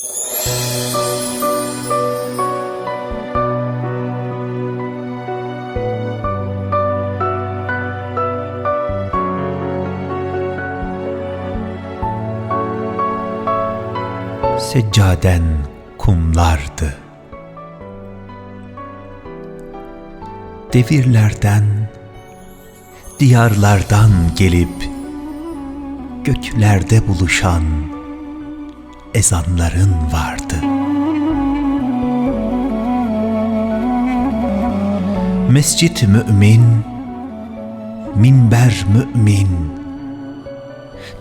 Seccaden kumlardı. Devirlerden, diyarlardan gelip göklerde buluşan ezanların vardı. Mescit mümin, minber mümin,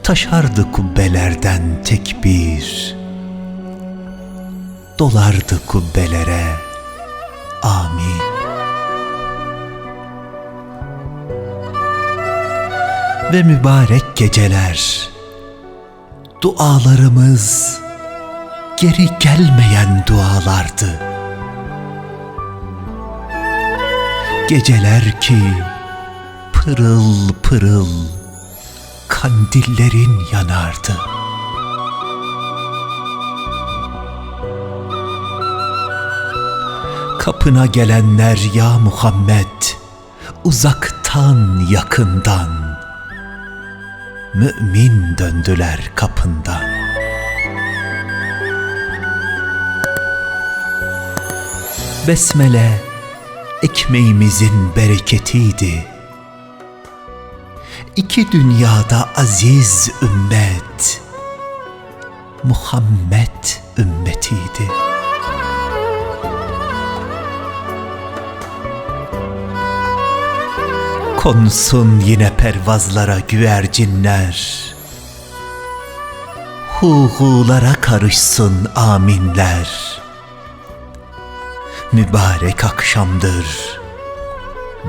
taşardı kubbelerden tekbir, dolardı kubbelere, amin. Ve mübarek geceler, dualarımız geri gelmeyen dualardı. Geceler ki pırıl pırıl kandillerin yanardı. Kapına gelenler ya Muhammed uzaktan yakından mümin döndüler kapından. Besmele ekmeğimizin bereketiydi. İki dünyada aziz ümmet, Muhammed ümmetiydi. Konsun yine pervazlara güvercinler, Huhulara karışsın aminler. Mübarek akşamdır.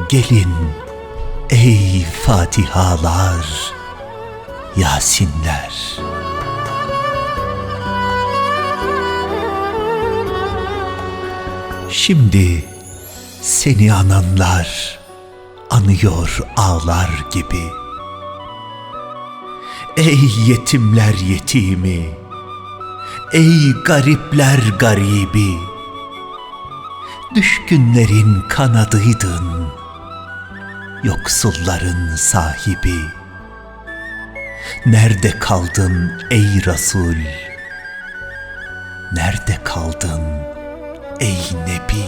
Gelin ey Fatihalar, Yasinler. Şimdi seni ananlar anıyor ağlar gibi. Ey yetimler yetimi, ey garipler garibi, düşkünlerin kanadıydın, yoksulların sahibi. Nerede kaldın ey Resul? Nerede kaldın ey Nebi?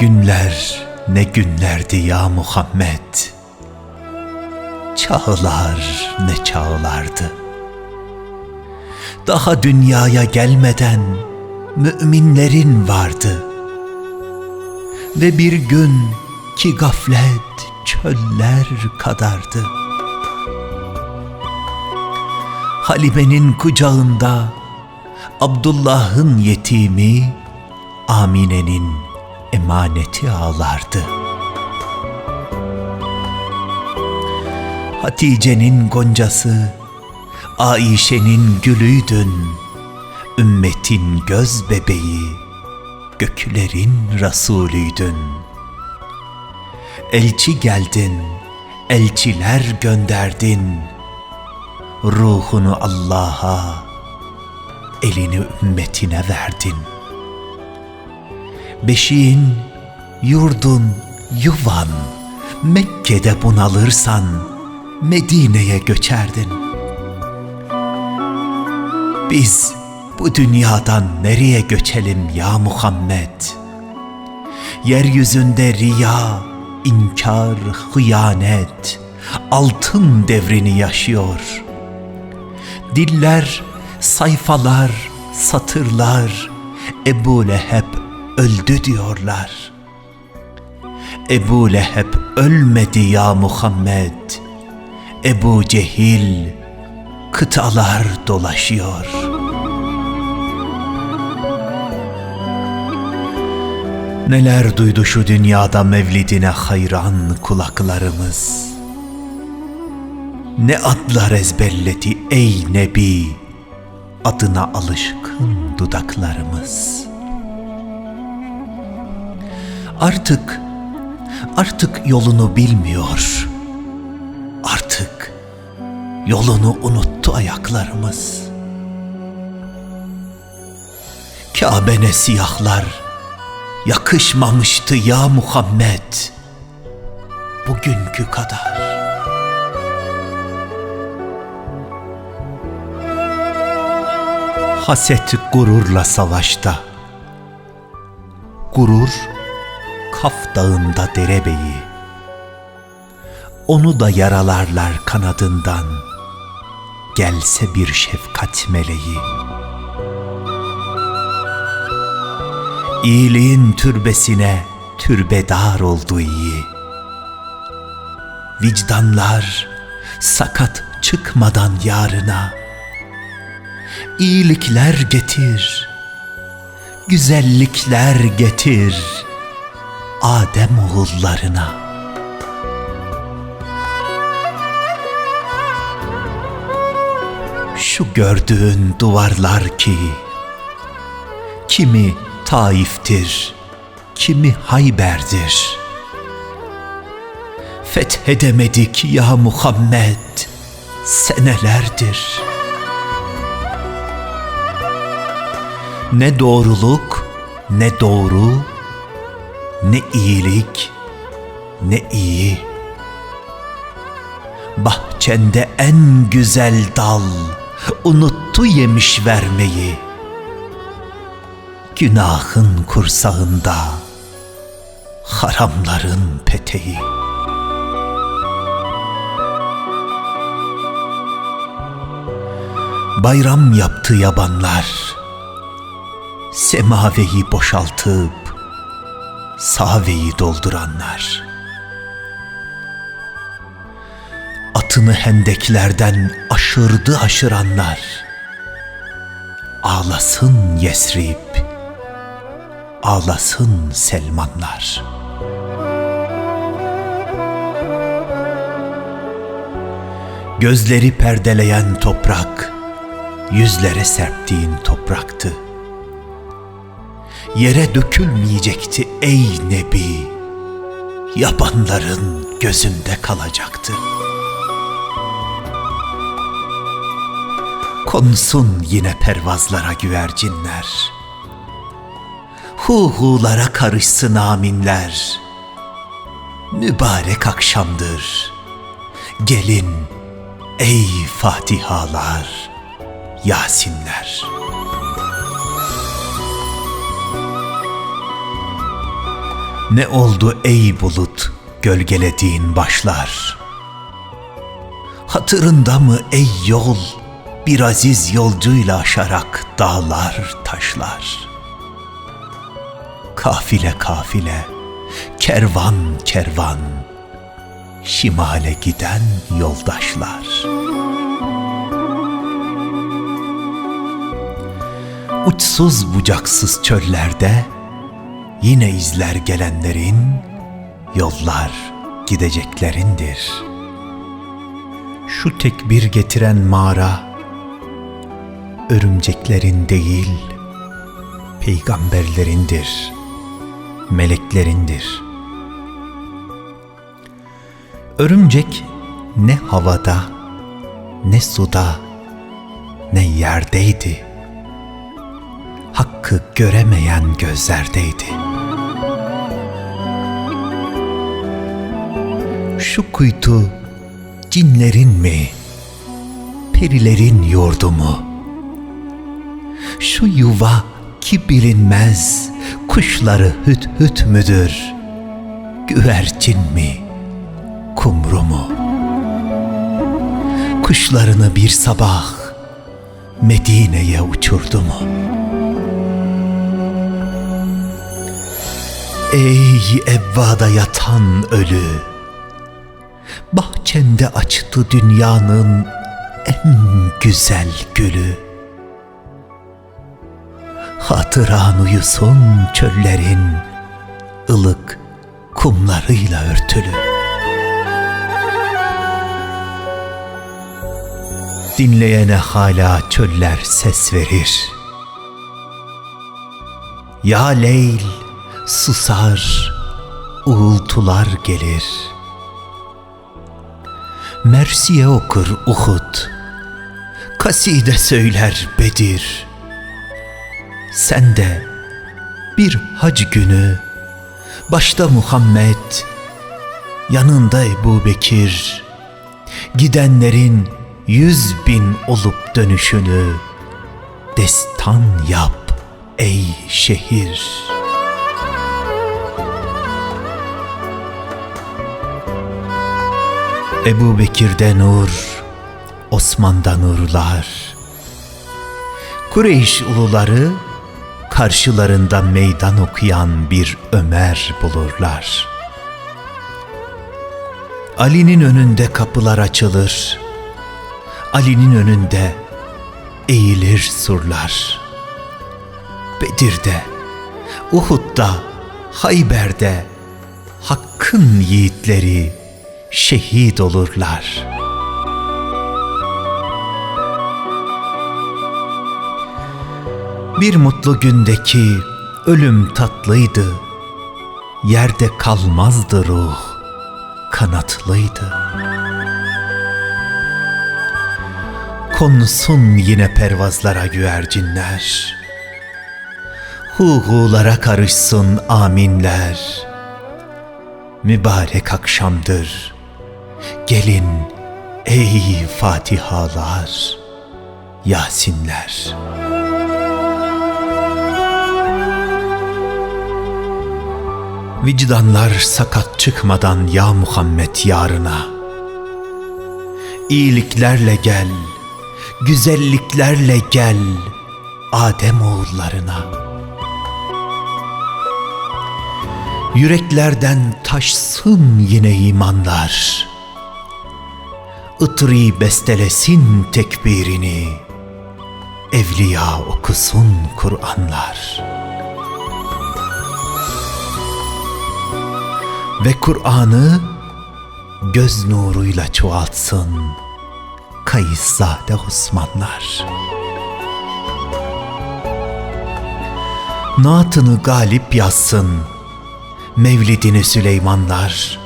Günler ne günlerdi ya Muhammed. Çağlar ne çağlardı. Daha dünyaya gelmeden müminlerin vardı. Ve bir gün ki gaflet çöller kadardı. Halime'nin kucağında Abdullah'ın yetimi Amine'nin emaneti ağlardı. Hatice'nin goncası, Aişe'nin gülüydün, ümmetin göz bebeği, göklerin Resulüydün. Elçi geldin, elçiler gönderdin, ruhunu Allah'a, elini ümmetine verdin.'' beşiğin, yurdun, yuvan, Mekke'de bunalırsan Medine'ye göçerdin. Biz bu dünyadan nereye göçelim ya Muhammed? Yeryüzünde riya, inkar, hıyanet, altın devrini yaşıyor. Diller, sayfalar, satırlar, Ebu Leheb öldü diyorlar. Ebu Leheb ölmedi ya Muhammed. Ebu Cehil kıtalar dolaşıyor. Neler duydu şu dünyada mevlidine hayran kulaklarımız. Ne adlar ezberledi ey Nebi, adına alışkın dudaklarımız.'' Artık, artık yolunu bilmiyor. Yolunu unuttu ayaklarımız. Kabe'ne siyahlar yakışmamıştı ya Muhammed bugünkü kadar. Haset gururla savaşta. Gurur Kaf dağında derebeyi. Onu da yaralarlar kanadından. Gelse bir şefkat meleği. İyiliğin türbesine türbedar oldu iyi. Vicdanlar sakat çıkmadan yarına iyilikler getir, güzellikler getir Adem oğullarına. Şu gördüğün duvarlar ki, kimi Taif'tir, kimi Hayber'dir. Fethedemedik ya Muhammed senelerdir.'' Ne doğruluk, ne doğru, ne iyilik, ne iyi. Bahçende en güzel dal unuttu yemiş vermeyi. Günahın kursağında haramların peteği. Bayram yaptı yabanlar semaveyi boşaltıp saveyi dolduranlar. Atını hendeklerden aşırdı aşıranlar. Ağlasın Yesrib, ağlasın Selmanlar. Gözleri perdeleyen toprak, yüzlere serptiğin topraktı yere dökülmeyecekti ey Nebi. Yabanların gözünde kalacaktı. Konsun yine pervazlara güvercinler. Hu hulara karışsın aminler. Mübarek akşamdır. Gelin ey Fatihalar, Yasinler.'' Ne oldu ey bulut gölgelediğin başlar? Hatırında mı ey yol bir aziz yolcuyla aşarak dağlar taşlar? Kafile kafile, kervan kervan, şimale giden yoldaşlar. Uçsuz bucaksız çöllerde, yine izler gelenlerin, yollar gideceklerindir. Şu tekbir getiren mağara, örümceklerin değil, peygamberlerindir, meleklerindir. Örümcek ne havada, ne suda, ne yerdeydi. Hakkı göremeyen gözlerdeydi.'' Şu kuytu cinlerin mi, perilerin yurdu mu? Şu yuva ki bilinmez, kuşları hüt hüt müdür? Güvercin mi, kumru mu? Kuşlarını bir sabah Medine'ye uçurdu mu? Ey evvada yatan ölü! bahçende açtı dünyanın en güzel gülü. Hatıran uyusun çöllerin ılık kumlarıyla örtülü. Dinleyene hala çöller ses verir. Ya Leyl susar, uğultular gelir.'' Mersiye okur Uhud, kaside söyler Bedir. Sen de bir hac günü, başta Muhammed, yanında Ebu Bekir, gidenlerin yüz bin olup dönüşünü destan yap ey şehir.'' Ebu Bekir'de nur, Osman'da nurlar. Kureyş uluları karşılarında meydan okuyan bir Ömer bulurlar. Ali'nin önünde kapılar açılır. Ali'nin önünde eğilir surlar. Bedir'de, Uhud'da, Hayber'de Hakk'ın yiğitleri şehit olurlar. Bir mutlu gündeki ölüm tatlıydı. Yerde kalmazdı ruh, kanatlıydı. Konsun yine pervazlara güvercinler. Huhulara karışsın aminler. Mübarek akşamdır Gelin ey Fatihalar, Yasinler. Vicdanlar sakat çıkmadan ya Muhammed yarına. İyiliklerle gel, güzelliklerle gel Adem oğullarına. Yüreklerden taşsın yine imanlar ıtri bestelesin tekbirini, evliya okusun Kur'anlar. Ve Kur'an'ı göz nuruyla çoğaltsın Kayıszade Osmanlar. Naatını galip yazsın Mevlidini Süleymanlar.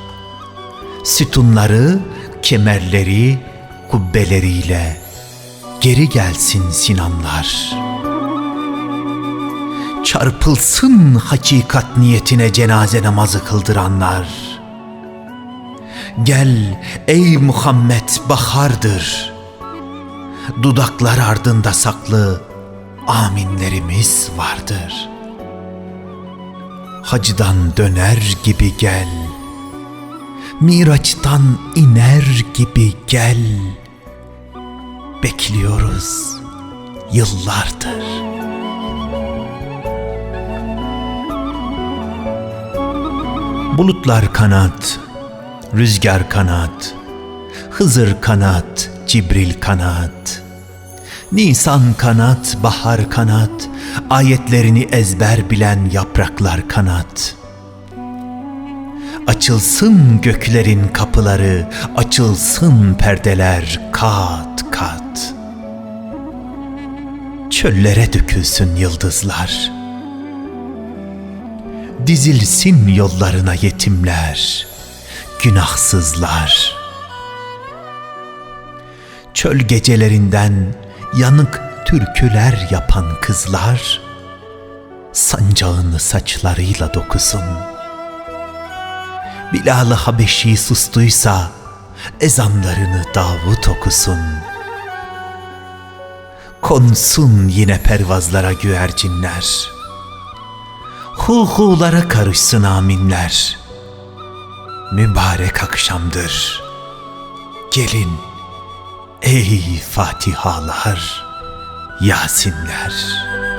Sütunları kemerleri, kubbeleriyle geri gelsin Sinanlar. Çarpılsın hakikat niyetine cenaze namazı kıldıranlar. Gel ey Muhammed bahardır. Dudaklar ardında saklı aminlerimiz vardır. Hacdan döner gibi gel.'' Miraç'tan iner gibi gel. Bekliyoruz yıllardır. Bulutlar kanat, rüzgar kanat, Hızır kanat, Cibril kanat. Nisan kanat, bahar kanat, ayetlerini ezber bilen yapraklar kanat.'' Açılsın göklerin kapıları, açılsın perdeler kat kat. Çöllere dökülsün yıldızlar. Dizilsin yollarına yetimler, günahsızlar. Çöl gecelerinden yanık türküler yapan kızlar, sancağını saçlarıyla dokusun.'' Bilal-ı Habeşi sustuysa ezanlarını Davut okusun. Konsun yine pervazlara güvercinler. Hulhulara karışsın aminler. Mübarek akşamdır. Gelin ey Fatihalar, Yasinler.''